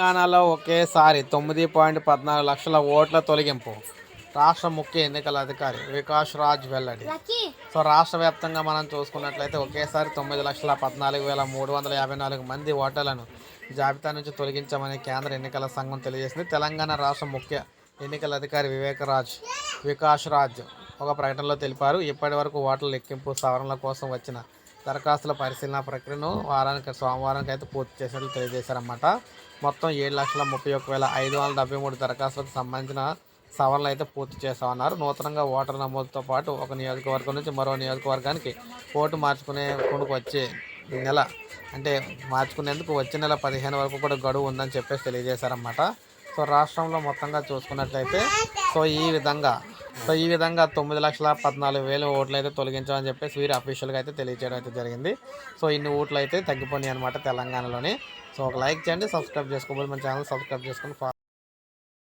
తెలంగాణలో ఒకేసారి తొమ్మిది పాయింట్ పద్నాలుగు లక్షల ఓట్ల తొలగింపు. రాష్ట్ర ముఖ్య ఎన్నికల అధికారి వికాస్ రాజ్ వెల్లడి. సో రాష్ట్ర వ్యాప్తంగా మనం చూసుకున్నట్లయితే ఒకేసారి తొమ్మిది లక్షల పద్నాలుగు వేల మూడు వందల యాభై నాలుగు మంది ఓటర్లను జాబితా నుంచి తొలగించామని కేంద్ర ఎన్నికల సంఘం తెలియజేసింది. తెలంగాణ రాష్ట్ర ముఖ్య ఎన్నికల అధికారి వివేక్ రాజ్ వికాస్ రాజ్ ఒక ప్రకటనలో తెలిపారు. ఇప్పటి వరకు ఓట్ల లెక్కింపు సవరణల కోసం వచ్చిన దరఖాస్తుల పరిశీలన ప్రక్రియను వారానికి సోమవారానికి అయితే పూర్తి చేసినట్లు తెలియజేశారన్నమాట. మొత్తం ఏడు లక్షల ముప్పై ఒక్క వేల ఐదు వందల డెబ్బై మూడు దరఖాస్తులకు సంబంధించిన సవరణలు అయితే పూర్తి చేస్తామన్నారు నూతనంగా ఓటర్ నమోదుతో పాటు ఒక నియోజకవర్గం నుంచి మరో నియోజకవర్గానికి ఓటు మార్చుకునే కొనుకు వచ్చే నెల అంటే మార్చుకునేందుకు వచ్చే నెల పదిహేను వరకు కూడా గడువు ఉందని చెప్పేసి తెలియజేశారన్నమాట. సో రాష్ట్రంలో మొత్తంగా చూసుకున్నట్లయితే సో ఈ విధంగా సో ఈ విధంగా తొమ్మిది లక్షల పద్నాలుగు వేలు ఓట్లు అయితే తొలగించాలని చెప్పేసి వీరు అఫీషియల్గా అయితే తెలియజేయడం అయితే జరిగింది. సో ఇన్ని ఓట్లు అయితే తగ్గిపోయినాయి అనమాట తెలంగాణలోని. సో ఒక లైక్ చేయండి సబ్స్క్రైబ్ చేసుకోబోదు మన ఛానల్ సబ్స్క్రైబ్ చేసుకొని